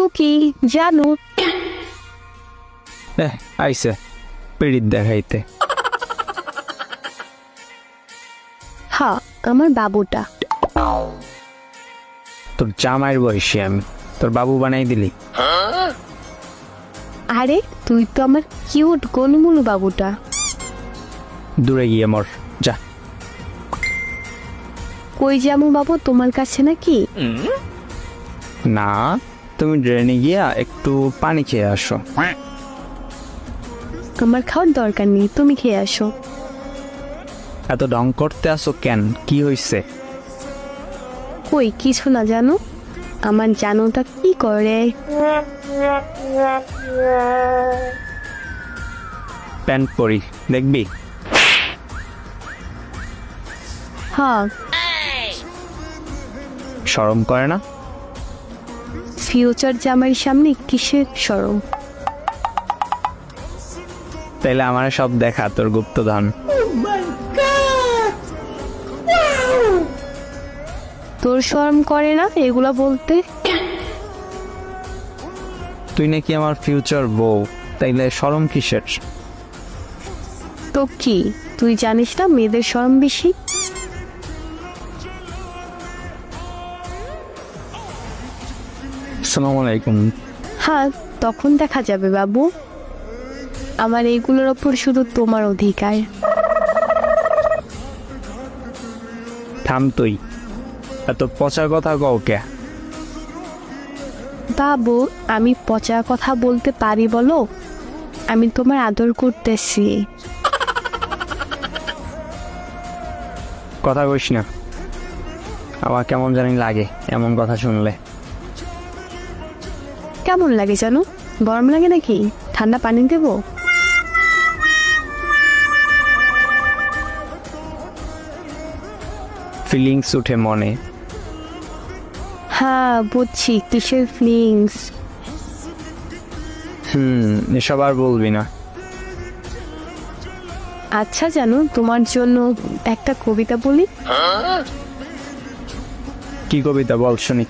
টুকি জানো? এহ আইসে পিড়িত দেখাইতে। হ্যাঁ আমার বাবুটা। তোর জামাইয়ের বয়সী আমি তোর বাবু বানাই দিলি। আরে তুই তো আমার কিউট গনমুলু বাবুটা। দূরে গিয়ে মর যা। কই যাব বাবু তোমার কাছে নাকি? না তুমি ড্রেনে গিয়া একটু পানি খেয়ে আসো। আমার খাওয়ার দরকার নেই তুমি খেয়ে আসো। এত ডং করতে আসো কেন? কি হইছে? কই কিছু না জানো? আমার জানোটা কি করে? প্যান্ট পরি দেখবি? হ্যাঁ। সরম করে না? ফিউচার জামাইয়ের সামনে কিসের সরম? তাইলে আমার সব দেখা তোর গুপ্তধন। তোর শরম করে না এগুলা বলতে? তুই নাকি আমার ফিউচার বউ তাইলে সরম কিসের? তো কি? তুই জানিস না মেয়েদের শরম বেশি? আসসালামু আলাইকুম। হ্যাঁ তখন দেখা যাবে বাবু। আমার এইগুলোর ওপর শুধু তোমার অধিকার। থাম তুই। এত পচা কথা কও কে? বাবু আমি পচা কথা বলতে পারি বলো? আমি তোমার আদর করতেছি। কথা কইস না। আমার কেমন জানি লাগে এমন কথা শুনলে। কেমন লাগে জানো? গরম লাগে নাকি? ঠান্ডা পানি দেবো? ফিলিংস উঠে মনে। হ্যাঁ বুঝছি। কিসের ফিলিংস হুম এসব আর বলবি না। আচ্ছা জানো তোমার জন্য একটা কবিতা বলি। কি কবিতা বল শুনি।